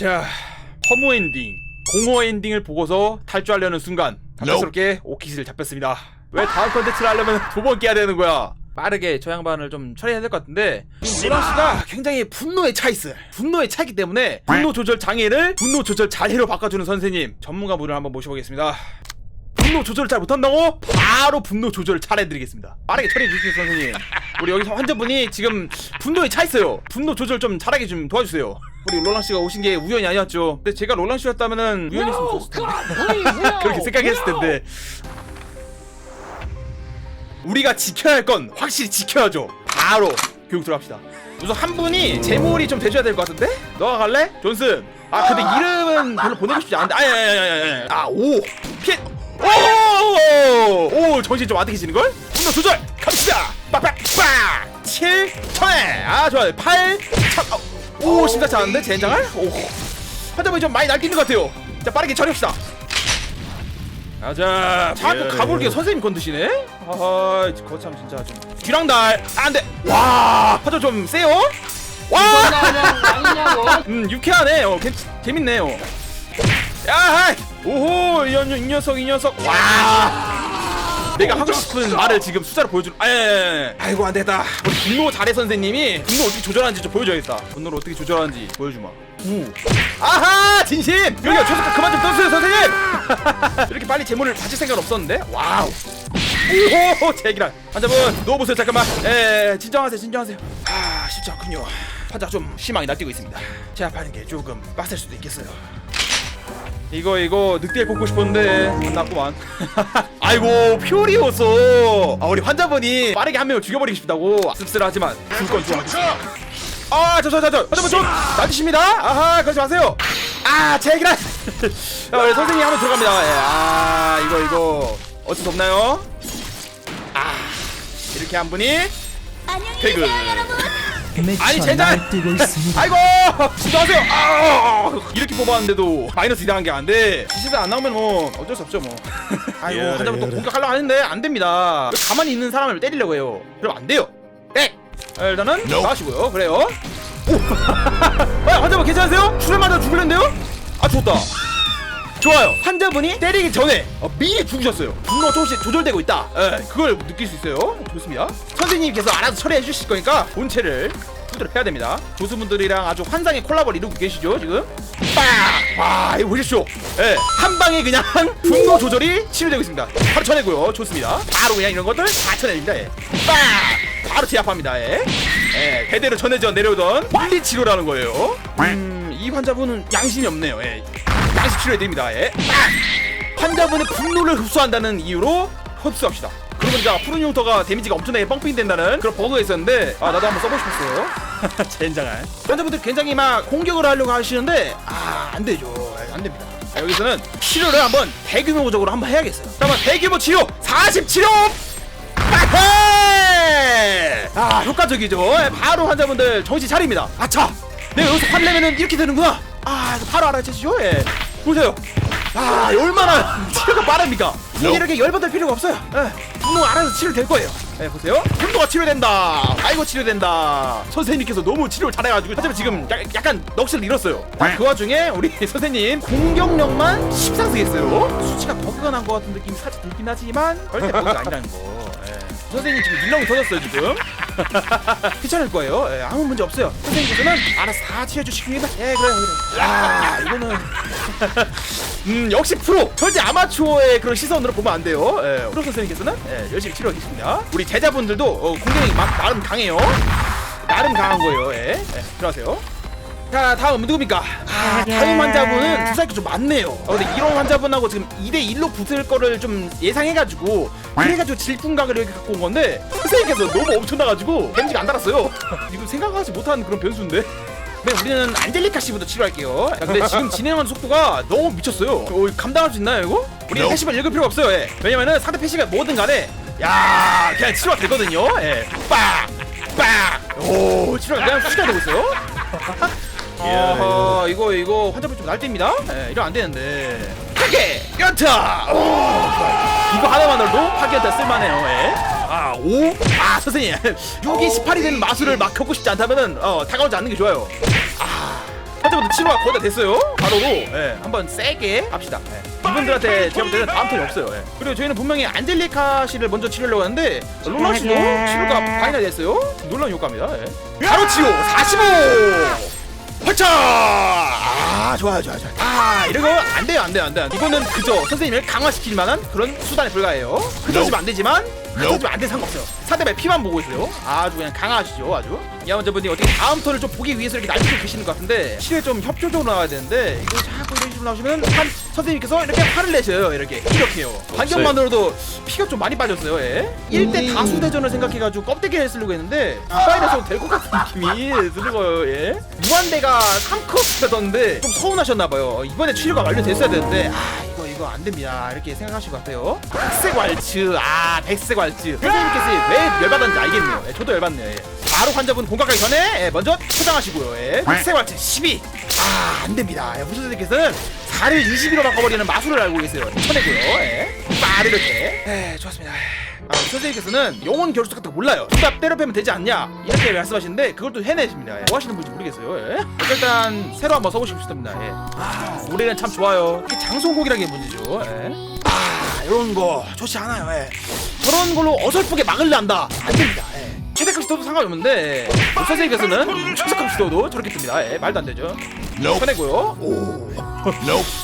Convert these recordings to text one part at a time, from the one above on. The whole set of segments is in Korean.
자, 허무 엔딩, 공허 엔딩을 보고서 탈주하려는 순간 갑작스럽게 오키스를 잡혔습니다. 왜 다음 컨텐츠를 하려면 두 번 깨야 되는 거야? 빠르게 저 양반을 좀 처리해야 될 것 같은데 씨가 굉장히 분노에 차 있어요. 분노에 차있기 때문에 분노 조절 장애를 분노 조절 장애로 바꿔주는 선생님 전문가 분을 한번 모셔보겠습니다. 분노 조절을 잘 못한다고? 바로 분노 조절을 잘해드리겠습니다. 빠르게 처리해 주시죠 선생님. 우리 여기서 환자분이 지금 분노에 차 있어요. 분노 조절 좀 잘하게 좀 도와주세요. 우리 롤랑 씨가 오신 게 우연이 아니었죠. 근데 제가 롤랑 씨였다면은 우연했으면 좋았을 텐데. 그렇게 생각했을 텐데. 우리가 지켜야 할 건 확실히 지켜야죠. 바로 교육 들어갑시다. 우선 한 분이 제몰이 좀 돼줘야 될 것 같은데? 너가 갈래? 존슨. 아 근데 이름은 별로 보내고 싶지 않은데. 아야야야야야. 아오 피해. 오! 오 정신 좀 아득해지는 걸? 분노 조절 갑시다. 빡빡 빡. 7 천에. 아 좋아요. 8 천. 어, 오 심상치 않은데 젠장을? 오. 환자분이 좀 많이 날뛰는 것 같아요. 자 빠르게 처리합시다. 가자. 자꾸 가볼게 선생님 건드시네. 아, 거참 진짜 좀. 뒤랑달 안돼. 와, 파도 좀 세요. 와, 아니냐고 음 유쾌하네. 어, 괜, 재밌네요. 야, 하이. 오호, 이, 녀, 이 녀석, 이 녀석. 와. 내가 하고 싶은 말을 지금 숫자로 보여줄. 아, 예, 예. 아이고 안 되겠다. 우리 분노 잘해 선생님이 분노 어떻게 조절하는지 좀 보여줘야겠다. 분노를 어떻게 조절하는지 보여주마. 우. 아하, 진심. 여기요, 조석 그만 좀 떠주세요, 선생님. 이렇게 빨리 재물을 받칠 생각 없었는데. 와우. 오호, 제기란. 환자분 누워보세요, 잠깐만. 예, 진정하세요, 진정하세요. 아, 쉽지 않군요. 환자 좀 심하게 날뛰고 있습니다. 제압하는 게 조금 빡셀 수도 있겠어요. 이거 이거 늑대 뽑고 싶었는데 안 났구만 아이고 퓨리오소 아 우리 환자분이 빠르게 한 명을 죽여버리고 싶다고 씁쓸하지만 줄건 좋아 아, 저, 저, 저, 저, 잠깐만, 좀, 놔주십니다. 아하, 그러지 마세요. 아, 제기라. 자, 우리 선생님 한번 들어갑니다. 예, 아, 이거, 이거. 어쩔 수 없나요? 아, 이렇게 한 분이. 안녕히 퇴근. 아니, 젠장! 날뛰고 있습니다. 아이고! 진정하세요! 아, 이렇게 뽑았는데도 마이너스 2당한 게 안 돼. 시세 안 나오면 뭐 어쩔 수 없죠, 뭐. 아이고, 환자분 또 공격하려고 하는데 안 됩니다. 가만히 있는 사람을 때리려고 해요. 그럼 안 돼요. 네! 아, 일단은 나가시고요. 그래요. 오! 아, 환자분 괜찮으세요? 출혈 맞아 죽을랜데요? 아, 좋다. 좋아요. 환자분이 때리기 전에 어, 미리 죽으셨어요. 분노 조금씩 조절되고 있다. 예, 그걸 느낄 수 있어요. 좋습니다. 선생님께서 알아서 처리해 주실 거니까 본체를 두드려 해야 됩니다. 교수분들이랑 아주 환상의 콜라보를 이루고 계시죠 지금. 빡! 와, 이거 보십시오. 예, 한 방에 그냥 분노 조절이 치료되고 있습니다. 바로 쳐내고요. 좋습니다. 바로 그냥 이런 것들 다 쳐내줍니다. 예. 빡! 바로 제압합니다. 예. 예, 대대로 전해져 내려오던 물리 치료라는 거예요. 음, 이 환자분은 양심이 없네요. 예. 양식 치료해 드립니다. 예. 빡! 환자분의 분노를 흡수한다는 이유로 흡수합시다. 그러고 보니까 푸른 흉터가 데미지가 엄청나게 뻥뻥이 된다는 그런 버그가 있었는데 아 나도 한번 써보고 싶었어요. 젠장할. 환자분들 굉장히 막 공격을 하려고 하시는데 아 안 되죠. 예, 안 됩니다. 자, 여기서는 치료를 한번 대규모적으로 한번 해야겠어요. 잠깐만 대규모 치료 40 치료. 빠헤! 아 효과적이죠. 예, 바로 환자분들 정신 차립니다. 아차. 내가 여기서 화를 내면은 이렇게 되는구나. 아 바로 알아채시죠. 예. 보세요. 아 얼마나 치료가 빠릅니까? 이렇게 열받을 필요가 없어요. 예. 분노 알아서 치료될 거예요. 예, 보세요. 분노가 치료된다. 아이고 치료된다. 선생님께서 너무 치료를 잘해가지고 하지만 지금 약, 약간 넋을 잃었어요. 그 와중에 우리 선생님 공격력만 10상승했어요. 수치가 버그가 난 것 같은 느낌이 살짝 들긴 하지만 절대 버그가 아니라는 거. 예. 선생님 지금 일렁이 터졌어요 지금. 괜찮을 거예요. 예, 아무 문제 없어요. 선생님께서는 알아서 다 치료해주시겠다. 예, 그래요, 그래요. 야, 이거는. 음, 역시 프로. 절대 아마추어의 그런 시선으로 보면 안 돼요. 예, 프로 선생님께서는 예, 열심히 치료해 계십니다. 우리 제자분들도 어, 공격이 막 나름 강해요. 나름 강한 거예요. 예, 예 들어가세요. 자 다음 누굽니까? 아 다음 환자분은 주사기 좀 많네요 어, 근데 이런 환자분하고 지금 2대1로 붙을 거를 좀 예상해가지고 그래가지고 질풍각을 이렇게 갖고 온 건데 선생님께서 너무 엄청나가지고 데미지가 안 달았어요 이거 생각하지 못한 그런 변수인데 네, 우리는 안젤리카 씨부터 치료할게요. 야, 근데 지금 진행하는 속도가 너무 미쳤어요. 어, 감당할 수 있나요, 이거? 우리 패시브를 읽을 필요가 없어요. 예. 왜냐면은 상대 패시브가 뭐든 간에 야, 그냥 치료가 되거든요. 예. 빡! 빡! 오, 치료가 그냥 수시가 되고 있어요. 아하, 이거 이거 환자분 좀 날때입니다. 예, 이러면 안 되는데. 파괴 연타. 오. 이거 하나만으로도 파괴 연타 쓸만해요. 예. 아, 5? 아, 선생님. 6이 18이 되는 마술을 막 겪고 싶지 않다면은 어, 다가오지 않는 게 좋아요. 아, 환자분들 치료가 거의 다 됐어요. 바로로 예, 한번 세게 합시다. 예. 이분들한테 제가 볼 때는 다음 턴이 없어요. 예. 그리고 저희는 분명히 안젤리카 씨를 먼저 치료하려고 하는데 롤라 씨도 치료가 반이나 됐어요. 놀라운 효과입니다. 예. 바로 치료 45. 허차! 아 좋아요 좋아요 좋아요. 아 이런 거 안 돼요 안 돼요 안 돼요. 이거는 그저 선생님을 강화시킬 만한 그런 수단에 불과해요. 흩어지면 안 되지만 흩어지면 안돼 상관없어요. 상대방의 피만 보고 있어요. 아주 그냥 강화하시죠 아주. 야원자분이 어떻게 다음 턴을 좀 보기 위해서 이렇게 날뛰고 계시는 것 같은데 실에 좀 협조적으로 나와야 되는데 이거 식으로 나오시면 한 선생님께서 이렇게 화를 내셔요. 이렇게 이렇게요. 반격만으로도 피가 좀 많이 빠졌어요. 예. 1대 다수 대전을 생각해가지고 껍데기를 쓰려고 했는데 파일에서 될 것 같은 느낌이 드는 거예요. 예. 무한대가 3컷 되던데 좀 서운하셨나봐요. 이번에 치료가 완료됐어야 되는데 아 이거 이거 안 됩니다. 이렇게 생각하실 것 같아요. 백색 왈츠. 아 백색 왈츠. 선생님께서 왜 열받았는지 알겠네요. 예, 저도 열받네요. 예. 바로 환자분 공격하기 전에 예, 먼저 포장하시고요 예. 왈츠 12 아 안 됩니다 예, 무슨 선생님께서는 4를 22로 바꿔버리는 마술을 알고 계세요 쳐내고요 예. 빠르게 예, 좋았습니다 아, 선생님께서는 영혼 결속 같은 거 몰라요. 누가 때려 빼면 되지 않냐 이렇게 말씀하시는데 그걸 또 해내십니다. 예. 뭐 하시는 분인지 모르겠어요. 예. 일단 새로 한번 써보시고 싶습니다. 예. 아, 노래는 참 좋아요. 이게 장송곡이라는 게 문제죠. 예. 아, 이런 거 좋지 않아요. 예. 저런 걸로 어설프게 막을려 한다. 안 됩니다. 예. 최대값 시도도 상관없는데 선생님께서는 최대값 시도도 저렇게 뜹니다. 예. 말도 안 되죠. 쳐내고요. 오.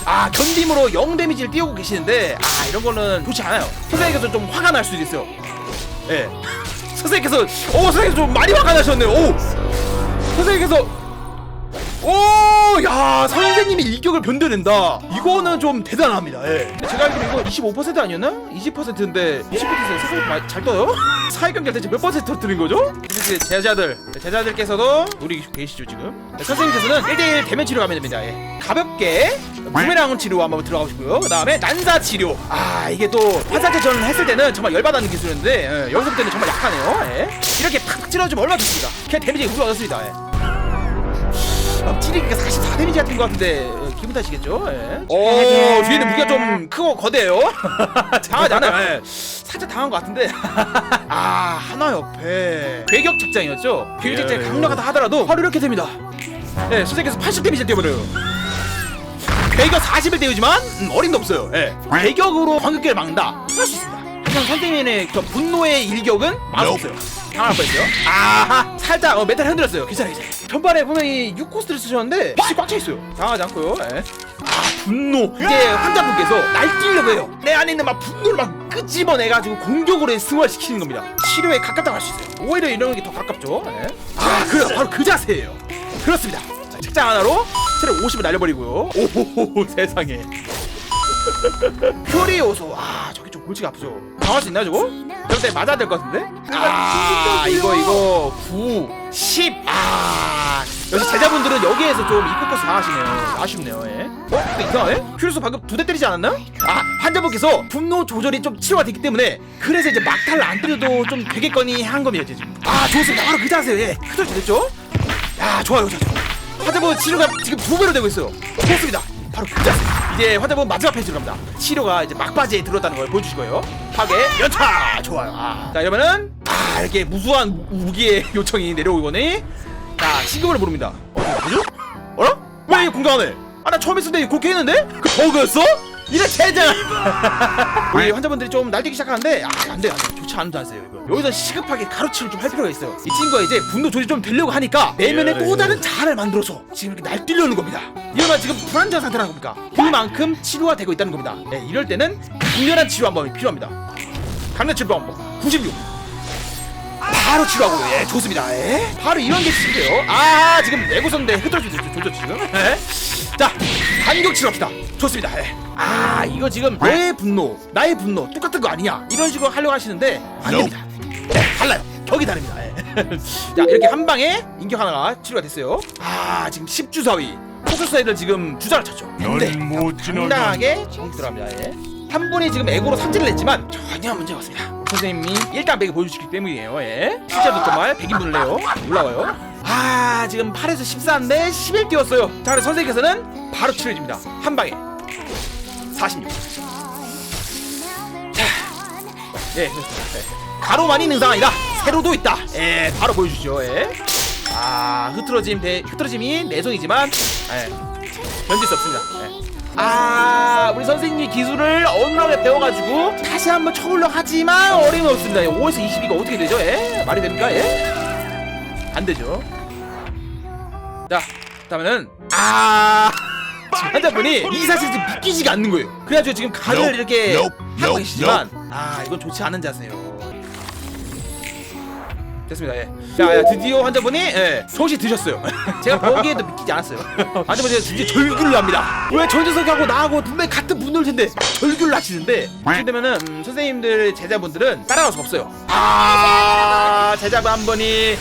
아 견딤으로 0 데미지를 띄우고 계시는데 아 이런 거는 좋지 않아요 선생님께서 좀 화가 날 수도 있어요 예 선생님께서 오 선생님께서 좀 많이 화가 나셨네요 오 선생님께서 오 야 선생님이 일격을 변뎌낸다 이거는 좀 대단합니다 예 제가 알기로 이거 25% 아니었나? 20%인데 20%에서 세상이 잘 떠요? 사회관계 대체 몇 퍼센트 터뜨린 거죠? 그래서 제자들 제자들께서도 우리 계시죠 지금 네, 선생님께서는 1대1 대면 치료 가면 됩니다 예. 가볍게 부메랑 치료 한번 들어가시고요 그 다음에 난사 치료 아 이게 또 환상태전 했을 때는 정말 열받는 기술인데 예, 여기서부터는 정말 약하네요 예. 이렇게 팍 찔러주면 얼마나 좋습니까 그냥 데미지가 우르 얻었습니다 예. 어, 찌르기가 44 데미지 같은 것 같은데 어, 기분 탓이겠죠? 예. 오 뒤에는 무게가 좀 크고 거대해요. 당하지 않아요. 예. 살짝 당한 것 같은데. 아 하나 옆에 괴격 착장이었죠. 괴격 착장이 강력하다 하더라도 바로 이렇게 됩니다. 예, 선생님께서 80 데미지 띄워버려요. 괴격 40을 띄우지만 음, 어림도 없어요. 예. 괴격으로 광역기를 막는다. 할 수 있습니다. 하지만 선생님의 저 분노의 일격은 막을 수 없어요. 당할 뻔했어요. 아하, 살짝 어, 메탈 흔들었어요. 괜찮아, 괜찮아. 전반에 분명히 6코스트를 쓰셨는데 빛이 꽉차 있어요. 당하지 않고요. 예. 아, 분노. 이제 환자분께서 날뛰려고 해요. 내 안에 있는 막 분노를 막 끄집어내가지고 공격으로 승화시키는 겁니다. 치료에 가깝다고 할 수 있어요. 오히려 이런 게 더 가깝죠. 예. 아, 그래요. 바로 그 자세예요. 그렇습니다. 자, 책장 하나로 체력 50을 날려버리고요. 오호호 세상에. 표리 요소. 아, 저기 좀 골치가 아프죠. 당할 수 있나 저거? 때 맞아야 될 것 같은데? 아, 이거 이거 9, 10. 아, 역시 제자분들은 여기에서 좀 입국버스 당하시네요. 아쉽네요. 예. 어? 근데 이상하네? 큐리스 방금 두 대 때리지 않았나? 아, 환자분께서 분노 조절이 좀 치료가 됐기 때문에 그래서 이제 막탈을 안 때려도 좀 되겠거니 한 겁니다, 지금. 아, 좋습니다. 바로 그 자세요. 예. 그대로 됐죠? 야, 좋아요, 좋아요. 환자분 치료가 지금 두 배로 되고 있어요. 좋습니다. 바로 그 자세. 이제 환자분 마지막 페이지로 갑니다. 치료가 이제 막바지에 들었다는 걸 보여주실 거예요. 파괴 연타 좋아요. 아. 자 그러면은 아 이렇게 무수한 무- 무기의 요청이 내려오거니 자 신경을 부릅니다. 어 뭐죠? 어라? 왜 이게 공격하네? 아나 처음 했을 때 그렇게 했는데 그 버그였어? 이래 제자. 우리 환자분들이 좀 날뛰기 시작하는데 아 안돼 안돼 좋지 않은 자세요 이거. 여기서 시급하게 가로치를 좀 할 필요가 있어요. 이 친구가 이제 분노 조절이 좀 되려고 하니까 내면에 또 다른 자아를 만들어서 지금 이렇게 날뛰려는 겁니다. 이러면 지금 불안정 상태라는 겁니까? 그만큼 치료가 되고 있다는 겁니다. 네, 이럴 때는 강렬한 치료 한 번이 필요합니다. 강렬 치료 한 번. 96. 바로 치료하고 예 좋습니다. 예. 바로 이런 게 필요해요. 아 지금 내구선대 흐트러지죠 좋죠 지금. 예. 자 반격 치료합시다. 좋습니다. 예. 아 이거 지금 내 분노 나의 분노 똑같은 거 아니냐 이런 식으로 하려고 하시는데 안 됩니다. 네, 달라요. 격이 다릅니다. 예. 자 이렇게 한 방에 인격 하나가 치료가 됐어요. 아 지금 10주사위 포커스사이를 지금 주자를 쳤죠. 근데 넌못 지나가. 당당하게 들어갑니다. 예. 한 분이 지금 에고로 삭제를 했지만 전혀 문제가 없습니다. 선생님이 일단 백을 보여주시기 때문이에요. 예. 실제로 정말 100인 분을 내요. 올라와요. 아 지금 8에서 14인데 11 뛰었어요. 자 그래서 선생님께서는 바로 치료해줍니다. 한 방에 46. 예, 그렇습니다. 예. 가로만이 능상 아니라 세로도 있다. 예, 바로 보여주죠. 예. 아 흐트러짐 대 흐트러짐이 내성이지만 예, 견딜 수 없습니다. 예. 아 우리 선생님이 기술을 어눌하게 배워가지고 다시 한번 쳐보려 하지만 어림없습니다. 5에서 22가 어떻게 되죠? 예? 말이 됩니까? 예? 안 되죠. 자, 다음에는 아 환자분이 이 사실이 지금 믿기지가 않는 거예요. 그래가지고 지금 간을 Nope, 이렇게 nope, 하고 nope, 계시지만 아 이건 좋지 않은 자세요. 됐습니다. 예. 자, 야, 드디어 환자분이 예, 소시 드셨어요. 제가 보기에도 믿기지 않았어요. 환자분이 드디어 절규를 합니다. 왜저 녀석하고 나하고 분명히 같은 분노일 텐데 절규를 하시는데 이렇게 되면은 음, 선생님들 제자분들은 따라갈 수 없어요. 아 제자분 한 분이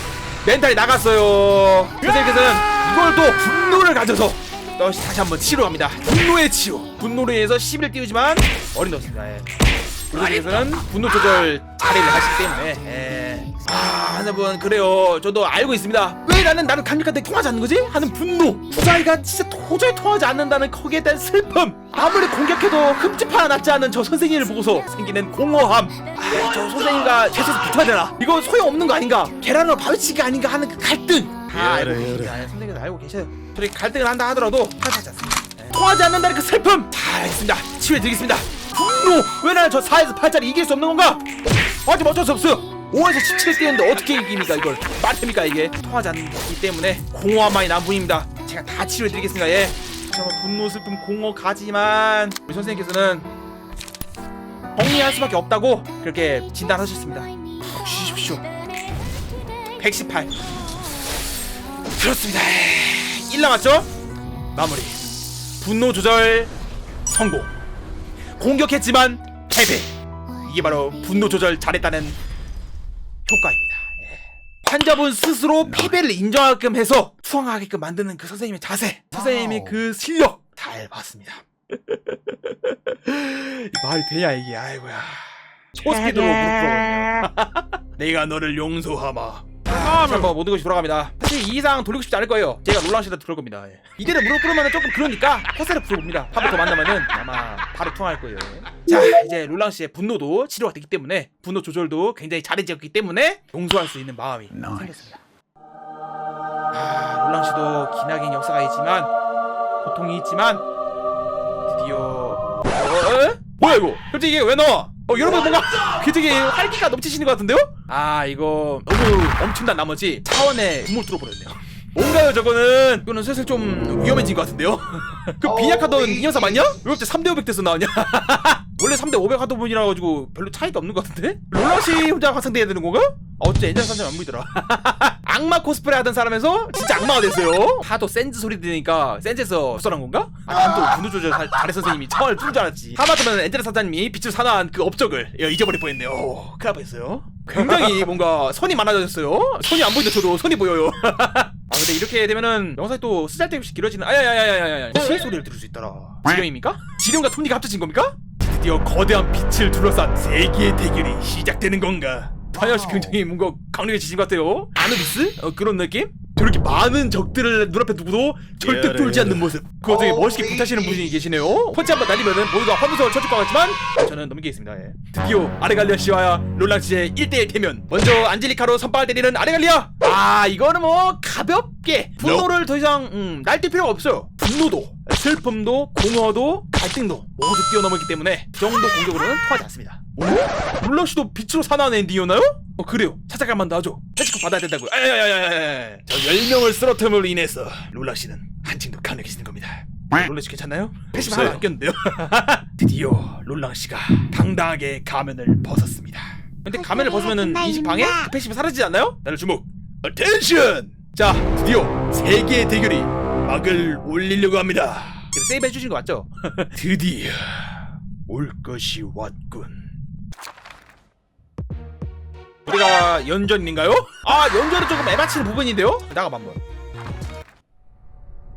멘탈이 나갔어요. 선생님께서는 이걸 또 분노를 가져서 또 다시 한번 치료합니다. 분노의 치유. 분노로 인해서 10을 띄우지만 어림없습니다. 예. 선생님께서는 분노 조절 자리를 하시기 때문에 예. 아 하나분 그래요 저도 알고 있습니다 왜 나는 나를 강력한테 통하지 않는 거지? 하는 분노 두 사이가 진짜 도저히 통하지 않는다는 거기에 대한 슬픔 아무리 공격해도 흠집 하나 났지 않은 저 선생님을 보고서 생기는 공허함 아, 저 선생님과 계속 붙어야 되나 이거 소용없는 거 아닌가 계란으로 바위치기 아닌가 하는 그 갈등 다 알고 예래, 계십니다 예, 선생님도 알고 계셔요 저렇게 갈등을 한다 하더라도 하지 않습니다. 예. 통하지 않는다는 그 슬픔! 다 알겠습니다. 치유해드리겠습니다. 분노! 왜 나는 저 4에서 8짜리 이길 수 없는 건가? 하지만 어쩔 수 없어요. 5에서 17 뛰는데 어떻게 이깁니까 이걸? 말입니까 이게? 통하지 않기 때문에 공허함만이 남은 분입니다. 제가 다 치료해드리겠습니다 예. 정말 분노 슬픔 공허 가지만 우리 선생님께서는 정리할 수밖에 없다고 그렇게 진단하셨습니다. 쉬십시오. 118 그렇습니다 1 남았죠? 마무리. 분노 조절 성공. 공격했지만 패배. 이게 바로 분노 조절 잘했다는 효과입니다. 예. 환자분 스스로 패배를 인정하게끔 해서 수강하게끔 만드는 그 선생님의 자세 선생님의 그 실력 잘 봤습니다. 이 말이 되냐 이게? 아이고야. 무릎 꿇어버렸네요. 내가 너를 용서하마 아, 뭐 모든 것이 돌아갑니다. 사실 이 이상 돌리고 싶지 않을 거예요. 제가 롤라시다 들어올 겁니다. 예. 이대로 무릎 꿇으면 조금 그러니까 코스를 풀어봅니다. 한 번 더 만나면은 아마 바로 통할 거예요. 자, 이제 롤랑 씨의 분노도 치료가 됐기 때문에 분노 조절도 굉장히 잘해졌기 때문에 용서할 수 있는 마음이 생겼습니다. 아, 롤랑 씨도 기나긴 역사가 있지만 고통이 있지만 드디어 어, 어? 뭐야 이거? 갑자기 이게 왜 나와? 어 여러분 뭔가 굉장히 활기가 넘치시는 것 같은데요? 아 이거 너무 엄청난 나머지 차원의 분물 뚫어버렸네요 뭔가요 저거는 이거는 슬슬 좀 위험해진 것 같은데요? 그 빈약하던 이 녀석 맞냐? 왜 갑자기 3대 500 돼서 나왔냐? 원래 3대 500 하던 분이라 가지고 별로 차이가 없는 것 같은데? 롤라시 혼자 확산돼야 되는 건가? 어 진짜 엔젤 산점 안 보이더라 악마 코스프레 하던 사람에서 진짜 악마가 됐어요. 하도 센즈 소리 들으니까 센즈에서 벗어난 건가? 아, 난또 분노 조절 잘- 잘해 선생님이 차원을 뚫은 줄 알았지. 하마터면 엔젤 사장님이 빛을 사나한 그 업적을 야, 잊어버릴 뻔했네요. 오, 큰일 날 뻔했어요. 굉장히 뭔가 선이 많아졌어요. 손이 안 보이는데 저도 손이 보여요. 아 근데 이렇게 되면은 영상이 또 쓰잘데없이 길어지는 아야야야야야야. 시의 소리를 들을 수 있더라. 지령입니까? 지령과 톱니가 합쳐진 겁니까? 드디어 거대한 빛을 둘러싼 세계의 대결이 시작되는 건가 타이어씨 굉장히 뭔가 강력해지신 것 같아요. 아누비스? 어 그런 느낌? 저렇게 많은 적들을 눈앞에 두고도 절대 예래, 뚫지 않는 예래. 모습. 그거 되게 멋있게 붙하시는 분이 계시네요. 펀치 한번 날리면은 모두가 화면석을 쳐줄 것 같지만 저는 넘기겠습니다. 예. 드디어 아레갈리아 씨와 롤랑 씨의 1대1 대면. 먼저 안젤리카로 선발 때리는 아레갈리아. 아 이거는 뭐 가볍게 분노를 더 이상 음, 날뛸 필요가 없어요. 분노도 슬픔도 공허도 갈등도 모두 뛰어넘었기 때문에 그 정도 공격으로는 통하지 않습니다 오? 롤랑 씨도 빛으로 사나운 엔딩이었나요? 어 그래요 찾아갈 만도 하죠 패치코 받아야 된다고요 아야야야야야 저 10명을 쓰러트럼으로 인해서 롤랑 씨는 한층 더 강력해지는 겁니다 롤랑 씨 괜찮나요? 패시브 하나 안 꼈는데요 드디어 롤랑 씨가 당당하게 가면을 벗었습니다 근데 가면을 벗으면은 인식 방해? 그 패시브 사라지지 않나요? 나를 주목 어텐션 자 드디어 세계의 대결이 막을 올리려고 합니다 그래서 세이브 해주신 거 맞죠? 드디어 올 것이 왔군 우리가 연전인가요? 아 연전은 조금 애맞히는 부분인데요? 나가봐 한번.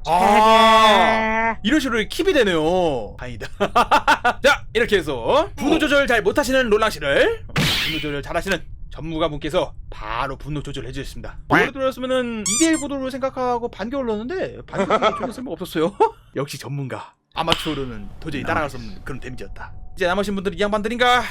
아 이런 식으로 킵이 되네요. 다행이다. 자 이렇게 해서 분노 조절 잘 못하시는 롤랑 씨를 분노 조절 잘하시는 전무가 분께서 바로 분노 조절을 해주셨습니다. 원래 들었으면은 2대1 구도로 생각하고 반격을 넣었는데 반격이 전혀 쓸모가 없었어요. 역시 전문가 아마추어로는 도저히 따라갈 수 없는 그런 데미지였다. 이제 남으신 분들은 이 양반들인가